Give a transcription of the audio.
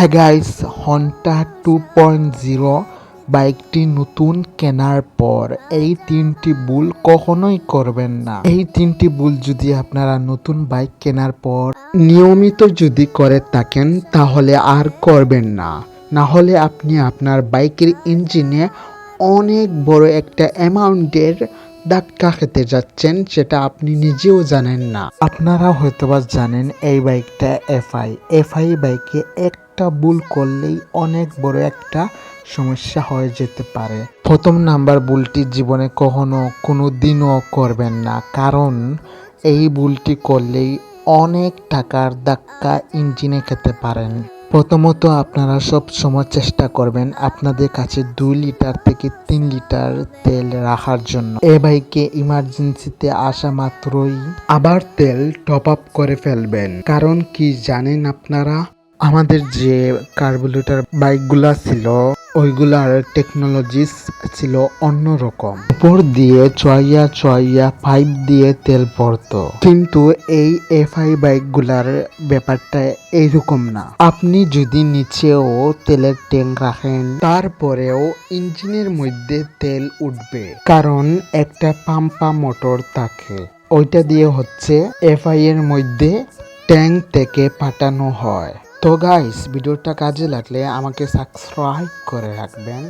হ্যাঁ guys, Honda two point zero বাইকটি নতুন কেনার পর। এই তিনটি ভুল কখনোই করবেন না। এই তিনটি ভুল যদি আপনারা নতুন বাইক কেনার পর নিয়মিত যদি করে থাকেন, তাহলে আর করবেন না। না হলে আপনি আপনার বাইকের ইঞ্জিনে অনেক বড় একটা অ্যামাউন্টের ধাক্কা খেতে যাচ্ছেন, সেটা আপনি নিজেও জানেন না। আপনারা হয়তোবা জানেন এই বাইকটা এফআই এফআই বাইকে একটা ভুল করলেই অনেক বড় একটা সমস্যা হয়ে যেতে পারে। প্রথম নাম্বার ভুলটি জীবনে কখনো কোনো দিনও করবেন না, কারণ এই ভুলটি করলেই অনেক টাকার ধাক্কা ইঞ্জিনে খেতে পারেন। প্রথমত আপনারা সব সময় চেষ্টা করবেন আপনাদের কাছে দুই লিটার থেকে তিন লিটার তেল রাখার জন্য। এ বাইকে ইমার্জেন্সিতে আসা মাত্রই আবার তেল টপ আপ করে ফেলবেন। কারণ কি জানেন আপনারা? আমাদের যে কার্বুলেটর বাইকগুলা ছিল, ওইগুলার টেকনোলজিস ছিল অন্যরকম। উপর দিয়ে চয়য়া চয়য়া পাইপ দিয়ে তেল পড়তো কিন্তু এই এফআই বাইকগুলার ব্যাপারটা এইরকম না। আপনি যদি নিচেও তেলের ট্যাঙ্ক রাখেন, তারপরেও ইঞ্জিনের মধ্যে তেল উঠবে। কারণ একটা পাম্পা মোটর থাকে। ওইটা দিয়ে হচ্ছে এফআই এর মধ্যে ট্যাঙ্ক থেকে পাঠানো হয়। তো গাইস ভিডিওটা কাজে লাগলে আমাকে সাবস্ক্রাইব করে রাখবেন।